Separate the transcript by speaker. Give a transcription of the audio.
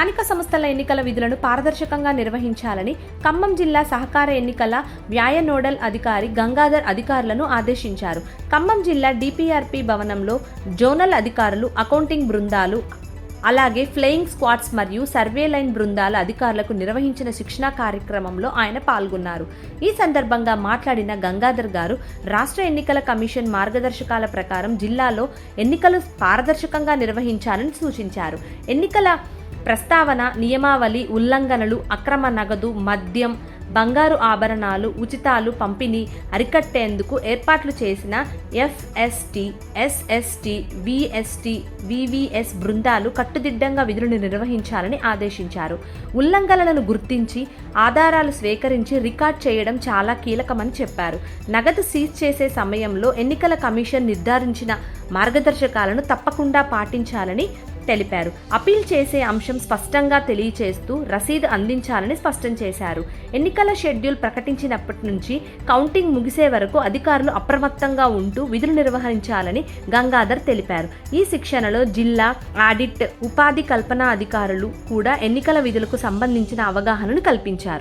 Speaker 1: స్థానిక సంస్థల ఎన్నికల విధులను పారదర్శకంగా నిర్వహించాలని ఖమ్మం జిల్లా సహకార ఎన్నికల వ్యాయ నోడల్ అధికారి గంగాధర్ అధికారులను ఆదేశించారు. ఖమ్మం జిల్లా డిపిఆర్పి భవనంలో జోనల్ అధికారులు అకౌంటింగ్ బృందాలు అలాగే ఫ్లయింగ్ స్క్వాడ్స్ మరియు సర్వే లైన్ బృందాల అధికారులకు నిర్వహించిన శిక్షణా కార్యక్రమంలో ఆయన పాల్గొన్నారు. ఈ సందర్భంగా మాట్లాడిన గంగాధర్ గారు రాష్ట్ర ఎన్నికల కమిషన్ మార్గదర్శకాల ప్రకారం జిల్లాలో ఎన్నికలు పారదర్శకంగా నిర్వహించాలని సూచించారు. ఎన్నికల ప్రస్తావన నియమావళి ఉల్లంఘనలు అక్రమ నగదు మద్యం బంగారు ఆభరణాలు ఉచితాలు పంపిణీ అరికట్టేందుకు ఏర్పాట్లు చేసిన ఎఫ్ఎస్టి ఎస్ఎస్టి విఎస్టి వివిఎస్ బృందాలు కట్టుదిడ్డంగా విధులను నిర్వహించాలని ఆదేశించారు. ఉల్లంఘనలను గుర్తించి ఆధారాలు స్వీకరించి రికార్డ్ చేయడం చాలా కీలకమని చెప్పారు. నగదు సీజ్ చేసే సమయంలో ఎన్నికల కమిషన్ నిర్ధారించిన మార్గదర్శకాలను తప్పకుండా పాటించాలని తెలిపారు. అపీల్ చేసే అంశం స్పష్టంగా తెలియచేస్తూ రసీదు అందించాలని స్పష్టం చేశారు. ఎన్నికల షెడ్యూల్ ప్రకటించినప్పటి నుంచి కౌంటింగ్ ముగిసే వరకు అధికారులు అప్రమత్తంగా ఉంటూ విధులు నిర్వహించాలని గంగాధర్ తెలిపారు. ఈ శిక్షణలో జిల్లా ఆడిట్ ఉపాధి కల్పన అధికారులు కూడా ఎన్నికల విధులకు సంబంధించిన అవగాహనను కల్పించారు.